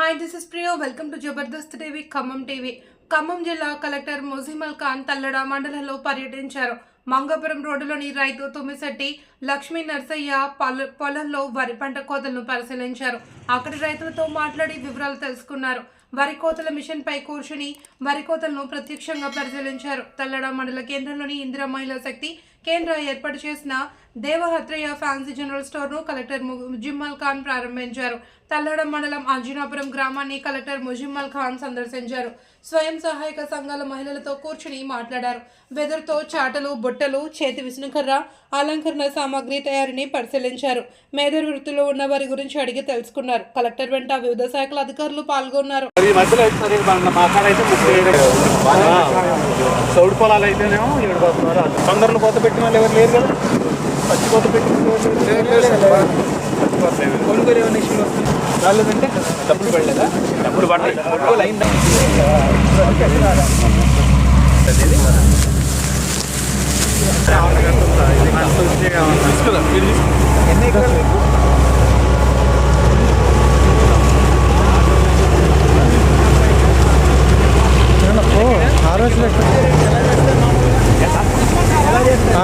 Hi this is Priyo welcome to Jabardasth TV Khammam TV Khammam జిల్లా collector ముజిమల్ Khan Tallada మండలంలో పర్యటించారు మంగపురం రోడ్డులోని రైతు తుమ్మిశెట్టి లక్ష్మీ నర్సయ్య పొల పొలంలో వరి పంట కోతలను పరిశీలించారు అక్కడి రైతులతో మాట్లాడి వివరాలు తెలుసుకున్నారు. వరి కోతల మిషన్ పై కూర్చుని వరి కోతలను ప్రత్యక్షంగా పరిశీలించారు. తల్లడ మండల కేంద్రంలోని ఇందిరా మహిళా శక్తి కేంద్ర ఏర్పాటు చేసిన దేవహత్రయ్య ఫ్యాన్సీ జనరల్ స్టోర్ను కలెక్టర్ ముజిమ్మల్ ఖాన్ ప్రారంభించారు. తల్లడం మండలం అంజనాపురం గ్రామాన్ని కలెక్టర్ ముజిమ్మల్ ఖాన్ సందర్శించారు. స్వయం సహాయక సంఘాల మహిళలతో కూర్చుని మాట్లాడారు. వెదర్తో చాటలు బుట్టలు చేతి విసునకర్ర అలంకరణ సామాగ్రి తయారీని పరిశీలించారు. మేధర్ వృత్తిలో ఉన్న వారి గురించి అడిగి తెలుసుకున్నారు. కలెక్టర్ వెంట వివిధ శాఖల అధికారులు పాల్గొన్నారు. అయితే అయితే పొలాలు అయితేనేమో ఏడు పోతున్నారు తొందరలో కొత్త పెట్టిన వాళ్ళు ఎవరు లేరు కదా? పచ్చి కొత్త పెట్టిన. కొనుగోలు ఏమైనా ఇష్యూ వస్తుంది రాలేదంటే డబ్బులు పడలేదా? డబ్బులు పడలేదు. కొనుగోలు అయిందా? ఎన్ని ఎకరాలు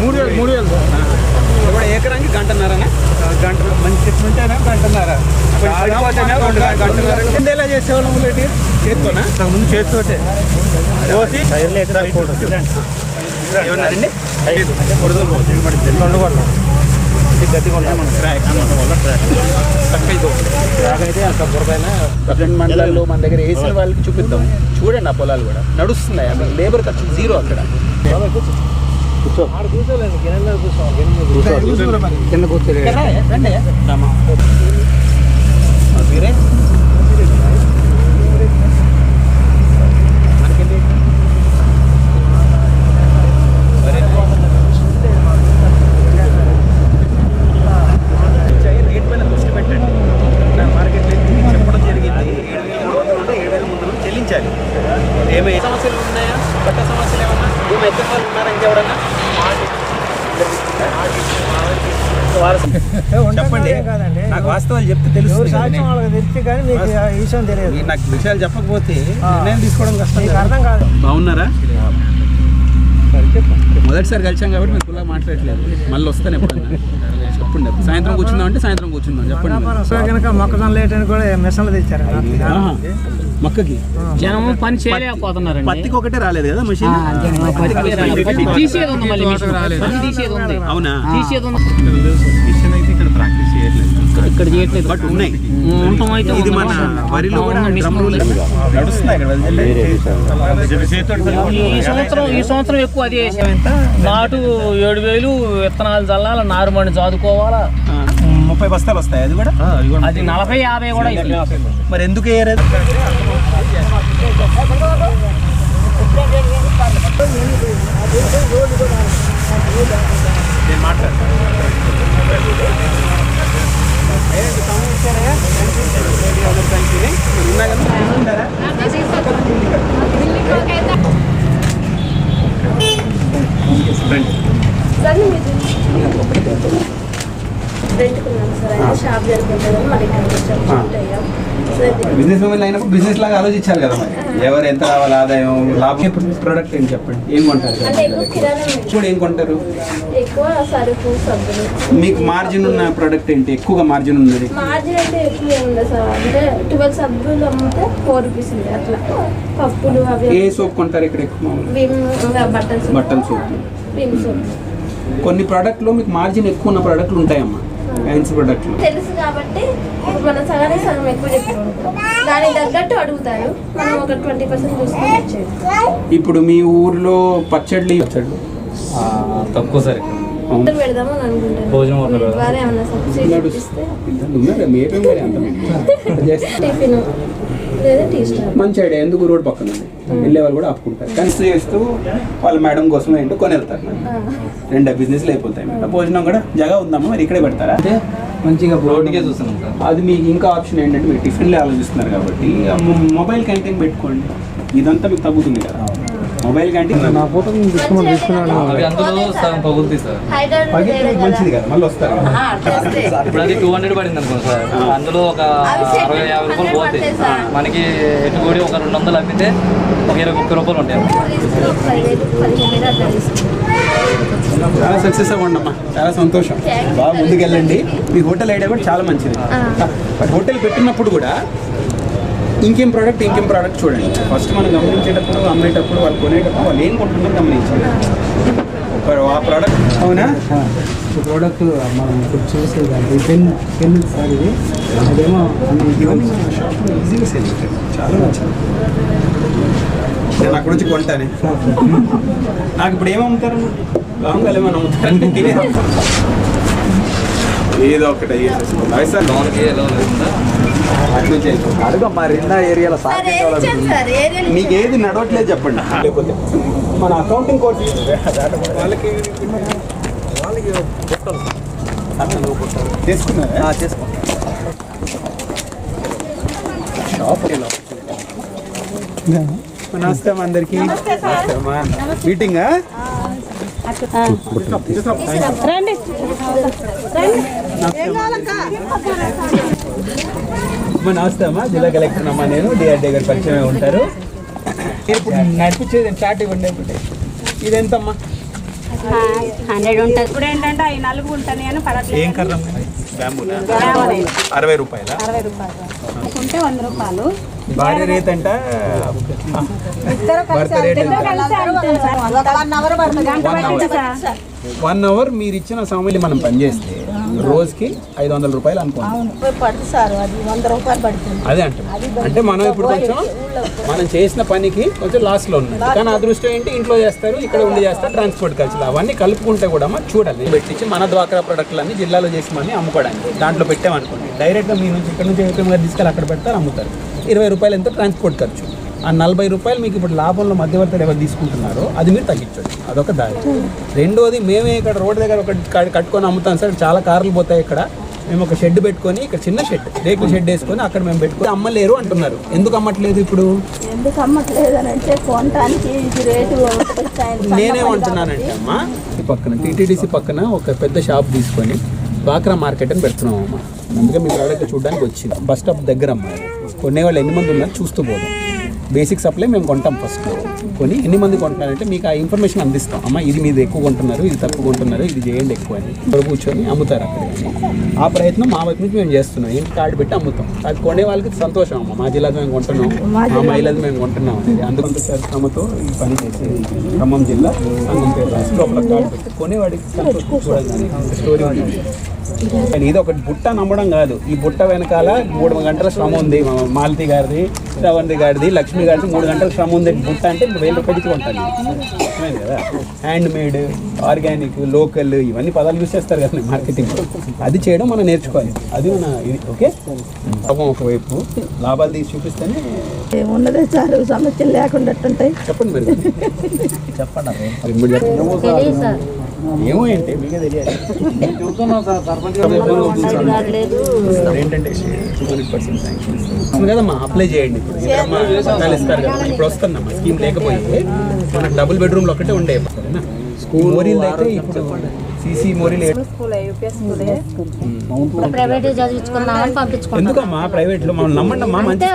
మూడు వేలు మూడు వేలు ఇప్పుడు ఎకరానికి గంటన్నరనా గంట మంచి చెట్లు చేసేవాళ్ళం ఉండేటి చేత్తోనా? ముందు చేతితోటే. పోసి ఏమన్నారండి? రెండు కొట్టాం. గతి కొట్టాం. ట్రాక్ అన్నమాట వల్ల ట్రాక్ తక్కువ ట్రాక్ అయితే అంత బురదైన ప్రజెంట్ మండలాల్లో మన దగ్గర వేసిన వాళ్ళకి చూపిద్దాం. చూడండి ఆ పొలాలు కూడా. నడుస్తున్నాయి. లేబర్ ఖర్చు జీరో అక్కడ. కింద కూర్చోలే. మీరే? రేట్ పైన దృష్టి పెట్టండి నా మార్కెట్లో చెప్పడం జరిగింది ఏడు వేల మూడు వందలు ఉంటే ఏడు వేల మూడు వందలు చెల్లించాలి ఏమైనా సమస్యలు ఉన్నాయా పట్ట సమస్యలు ఏమన్నా భూమి ఎక్కడ వాళ్ళు ఉన్నారా ఇంకెవరన్నా చెప్పండి నాకు కదా సాక్ష్యం వాళ్ళకి తెలిసి కానీ మీకు ఈ విషయం తెలియదు. మీరు నాకు విషయాలు చెప్పకపోతే నిర్ణయం తీసుకోవడం కష్టం మీకు కదా. అర్థం కాదు. బాగున్నారా? మొదటిసారి కలిసాం కాబట్టి మీకు కులా మాట్లాడలేదు మళ్ళీ వస్తాను ఎప్పుడన్నా. చెప్పండి. సాయంత్రం కూర్చుందాం అంటే సాయంత్రం కూర్చుందాం. చెప్పండి కనుక మొక్కజొన్న లేటని కూడా మిషన్లు తెచ్చారు. మొక్కకి? జనం పని చేయలేకపోతున్నారండి. పత్తికి ఒకటే రాలేదు కదా మెషిన్ తీసేది ఉంది మళ్ళీ అవునా? తీసేది ఉంది. ఇక్కడ చేయట్లేదు. బట్ ఉన్నాయి. ఉండటం అయితే ఇది. మన వరిలో కూడా ఈ- సంవత్సరం ఈ సంవత్సరం ఎక్కువ అదే వేసాం ఎంత నాటు ఏడు వేలు విత్తనాలు చల్లాల నారుమణి చదువుకోవాలా ముప్పై బస్తాలు వస్తాయి అది కూడా? అది నలభై యాభై కూడా. మరి ఎందుకు? నేను మాట్లాడతాను. ఉన్నా కదా? ఉన్నారా? రండి. రెంట్కి ఉన్నాం సార్ అయితే షాప్ వచ్చాం షాప్ అయ్యాం బిజినెస్ ఉమెన్ అయినప్పుడు బిజినెస్ లాగా ఆలోచించాలి కదా మరి. ఎవరు ఎంత రావాలి ఆదాయం లాభం? ప్రోడక్ట్ ఏంటి చెప్పండి? ఏం కొంటారు? ఇప్పుడు ఏం కొంటారు? మీకు మార్జిన్ ఉన్న ప్రోడక్ట్ ఏంటి? ఎక్కువగా మార్జిన్ ఉన్నది? మార్జిన్ అయితే ఎక్కువ ఏమి ఉండదు సార్. అంటే ట్వెల్వ్ సబ్బులు అమ్మితే ఫోర్ రూపీస్ ఉంది. అట్లా పప్పులు అవి ఏ సోప్ కొంటారు ఇక్కడ ఎక్కువ బట్టలు బట్టల సోప్. సోప్. కొన్ని ప్రోడక్ట్లో మీకు మార్జిన్ ఎక్కువ ఉన్న ప్రోడక్ట్లు ఉంటాయమ్మా. ఫ్యాన్సీ ప్రోడక్ట్లు తెలుసు కాబట్టి ఇప్పుడు మన సగానికి సగం ఎక్కువ చెప్పారు దానికి తగ్గట్టు అడుగుతారు. మనం ఒక ట్వంటీ పర్సెంట్ చూసుకొని ఇప్పుడు మీ ఊర్లో పచ్చళ్ళు పచ్చళ్ళు తక్కువ సరే. పెడదామని అనుకుంటాను టిఫిన్. మంచి ఐడియా ఎందుకు రోడ్ పక్కన ఉంది? వెళ్ళే వాళ్ళు కూడా ఆపుకుంటారు. కానీ చేస్తూ వాళ్ళ మేడం కోసం ఏంటో కొని వెళ్తారు. రెండు బిజినెస్లు అయిపోతాయి మేడం. భోజనం కూడా జగ ఉందమ్మా మరి ఇక్కడే పెడతారా? అంటే మంచిగా రోడ్డుకే చూస్తున్నాం సార్. అది మీకు ఇంకా ఆప్షన్ ఏంటంటే మీరు టిఫిన్లే ఆలోచిస్తున్నారు కాబట్టి మొబైల్ క్యాంటీన్ పెట్టుకోండి. ఇదంతా మీకు తగ్గుతుంది కదా. మొబైల్ క్యాంటీన్ అవి అందులో సగం పగులుతాయి సార్. పగిలితే మంచిది కదా మళ్ళీ వస్తారు. ఇప్పుడు అది టూ హండ్రెడ్ పడింది అనుకోండి సార్. అందులో ఒక అరవై యాభై రూపాయలు పోతాయి. మనకి ఎటు కూడా ఒక రెండు వందలు అమ్మితే ఒక ఇరవై ముప్పై రూపాయలు ఉంటాయి. చాలా సక్సెస్ అవ్వండి అమ్మా. చాలా సంతోషం. బాగా ముందుకెళ్ళండి. మీ హోటల్ ఐడియా కూడా చాలా మంచిది. బట్ హోటల్ పెట్టినప్పుడు కూడా ఇంకేం ప్రోడక్ట్ ఇంకేం ప్రోడక్ట్ చూడండి. ఫస్ట్ మనం గమనించేటప్పుడు అమ్మేటప్పుడు వాళ్ళు కొనేటప్పుడు వాళ్ళు ఏం కొంటున్నారో గమనించాలి ఆ ప్రోడక్ట్ అవునా? ప్రోడక్ట్ మనం ఇప్పుడు చూసేదాన్ని పెన్ పెన్ సార్ ఇది. అదేమో షాప్లో ఈజీగా సేల్ చాలా మంచిది. నేను అక్కడ నుంచి కొంటానే. నాకు ఇప్పుడు ఏం అమ్ముతారు? లాంగ్ ఏమైనా అమ్ముతారు? ఏదో ఒకటి అయ్యేసేసుకోండి సార్ లోన్కి లోన్ వెళ్ళిపోండి. అడుగమ్మా రెండా ఏరియాలో మీకు ఏది నడవట్లేదు చెప్పండి. మన అకౌంటింగ్ కోర్స్ వాళ్ళకి షాప్ నమస్తే అందరికి. మీటింగ్ నమస్తే అమ్మా జిల్లా కలెక్టర్ అమ్మా నేను డిఆర్డీ గారు పరిచయం ఉంటారు. ఇప్పుడు నడిపించేది చాట్ ఇవ్వండి ఒకటి ఇదెంతమ్మా? హండ్రెడ్ ఉంటుంది. ఇప్పుడు ఏంటంటే అవి నలుగు ఉంటాయి అని పడట్లేదు. ఏం కర్ర అరవై రూపాయల? అరవై ఉంటే వంద రేట్ అంట? వన్ అవర్ మీరు ఇచ్చిన సమయంలో మనం పనిచేస్తే రోజుకి ఐదు వందల రూపాయలు అనుకోండి. అది అంటే అంటే మనం ఇప్పుడు కొంచెం మనం చేసిన పనికి కొంచెం లాస్లో ఉన్నది కానీ అదృష్టం ఏంటి? ఇంట్లో చేస్తారు ఇక్కడ ఉండి చేస్తారు ట్రాన్స్పోర్ట్ ఖర్చులు. అవన్నీ కలుపుకుంటే కూడా మనం చూడాలి. పెట్టించి మన ద్వాక్రా ప్రొడక్ట్లన్నీ జిల్లాలో చేసి మనీ అమ్ముకోవడానికి. దాంట్లో పెట్టామనుకోండి. డైరెక్ట్గా మీ నుంచి ఇక్కడ నుంచి తీసుకెళ్ళి అక్కడ పెడతారు అమ్ముతారు. ఇరవై రూపాయలు ఎంతో ట్రాన్స్పోర్ట్ ఖర్చు? ఆ నలభై రూపాయలు మీకు ఇప్పుడు లాభంలో మధ్యవర్తులు ఎవరు తీసుకుంటున్నారో అది మీరు తగ్గించండి. అదొక దారి. రెండోది మేమే ఇక్కడ రోడ్డు దగ్గర ఒక కట్టుకొని అమ్ముతాం సార్. చాలా కార్లు పోతాయి ఇక్కడ. మేము ఒక షెడ్ పెట్టుకొని ఇక్కడ చిన్న షెడ్ రేకుల షెడ్ వేసుకొని అక్కడ మేము పెట్టుకొని అమ్మలేరు అంటున్నారు. ఎందుకు అమ్మట్లేదు ఇప్పుడు? ఎందుకు అమ్మట్లేదు అని అంటే కొనడానికి ఇది రేటు నేనేమంటున్నానంటే అమ్మా. ఈ పక్కన టీటీడీసీ పక్కన ఒక పెద్ద షాప్ తీసుకొని బాక్రా మార్కెట్ అని పెడుతున్నాం అమ్మా. అందుకే మీ ప్రోడక్ట్ చూడడానికి వచ్చింది. బస్ స్టాప్ దగ్గర అమ్మా కొనేవాళ్ళు ఎన్ని మంది ఉన్నారు చూస్తూ పోదాం. బేసిక్ సప్లై మేము కొంటాం ఫస్ట్ కొని ఎన్ని మంది కొంటున్నారంటే మీకు ఆ ఇన్ఫర్మేషన్ అందిస్తాం. అమ్మ ఇది మీద ఎక్కువ కొంటున్నారు ఇది తక్కువ కొంటున్నారు ఇది చేయండి ఎక్కువ అని. ఇక్కడ కూర్చొని అమ్ముతారు అక్కడ. ఆ ప్రయత్నం మా వైపు నుంచి మేము చేస్తున్నాం. ఇంటి కార్డు పెట్టి అమ్ముతాం. అది కొనే వాళ్ళకి సంతోషం అమ్మ. మా జిల్లాది మేము కొంటున్నాం. మా మహిళది మేము కొంటున్నాం. అనేది అందుకంత శ్రమతో ఈ పని చేసి ఖమ్మం జిల్లా సంఘం పేరు రాసి లోపల కార్డు పెట్టి కొనేవాడికి సంతోషం స్టోరీ ఇది ఒకటి బుట్ట నమ్మడం కాదు. ఈ బుట్ట వెనకాల మూడు గంటల శ్రమ ఉంది. మాలతి గారిది శ్రవంతి గారిది లక్ష్మి గారిది మూడు గంటల శ్రమ ఉంది. బుట్ట అంటే వెయ్యి రూపాయలకి కొంటాను. కదా? హ్యాండ్ మేడ్ ఆర్గానిక్ లోకల్ ఇవన్నీ పదాలు యూస్ చేస్తారు కదా మార్కెటింగ్. అది చేయడం మనం నేర్చుకోవాలి. అది మన ఇది ఓకే? పాపం ఒకవైపు. లాభాలు తీసి చూపిస్తేనే ఏమున్నదే చాలు సమస్యలు లేకుండా ఉంటాయి చెప్పండి మీరు. చెప్పండి. ఏమో ఏంటి మీకే తెలియాలి. ఏంటంటే హండ్రెడ్ పర్సెంట్ శాంక్షన్ కదమ్మా అప్లై చేయండి ఇప్పుడు. ఇద్దరమ్మా పట్టాలు ఇస్తారు కదా ఇప్పుడు వస్తుందమ్మా స్కీమ్ లేకపోతే మనకు డబుల్ బెడ్రూమ్లు ఒకటే ఉండే. స్కూల్ అయితే ఇప్పుడు సీసీ మోరీ ప్రైవేట్ పంపించుకున్నాం ఎందుకమ్మా? ప్రైవేట్లో మనం నమ్మండి అమ్మా మంచి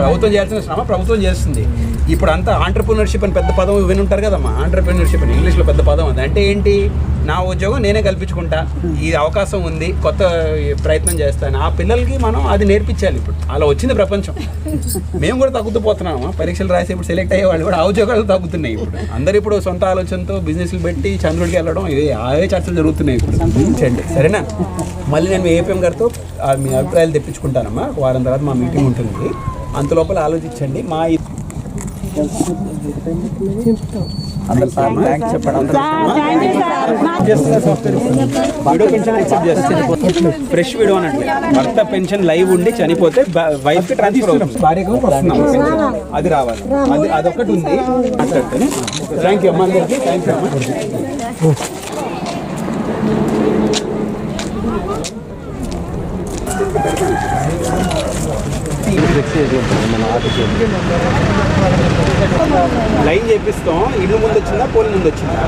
ప్రభుత్వం చేయాల్సిన శ్రమ ప్రభుత్వం చేస్తుంది. ఇప్పుడు అంతా ఆంటర్ప్రినర్షిప్ అని పెద్ద పదం విని ఉంటారు కదమ్మా. ఆంటర్ప్రినర్షిప్ అని ఇంగ్లీష్లో పెద్ద పదం అది. అంటే ఏంటి? నా ఉద్యోగం నేనే కల్పించుకుంటా. ఈ అవకాశం ఉంది కొత్త ప్రయత్నం చేస్తాను. ఆ పిల్లలకి మనం అది నేర్పించాలి ఇప్పుడు. అలా వచ్చింది ప్రపంచం. మేము కూడా తగ్గుతుపోతున్నాము పరీక్షలు రాసి ఇప్పుడు సెలెక్ట్ అయ్యే వాళ్ళు కూడా ఆ ఉద్యోగాలు తగ్గుతున్నాయి ఇప్పుడు. అందరు ఇప్పుడు సొంత ఆలోచనతో బిజినెస్లు పెట్టి చంద్రుడికి వెళ్ళడం ఇవి అవే చర్చలు జరుగుతున్నాయి ఇప్పుడు. చండి సరేనా? మళ్ళీ నేను మీ ఏపీఎం గారితో ఆ మీ అభిప్రాయాలు తెప్పించుకుంటానమ్మా. వారం తర్వాత మా మీటింగ్ ఉంటుంది. అంత లోపల ఆలోచించండి. మా ఫ్రెష్ వీడియో అన్నట్లే భర్త పెన్షన్ లైవ్ ఉండి చనిపోతే వైఫ్కి ట్రాన్స్ఫర్ అవుతుంది. అది రావాలి. అది అదొకటి ఉంది. మాట్లాడితే థ్యాంక్ యూ అమ్మా అందరికీ. థ్యాంక్ యూ అమ్మ. లైన్ చేపిస్తాం. ఇల్లు ముందు వచ్చిందా పోల్ ముందు వచ్చిందా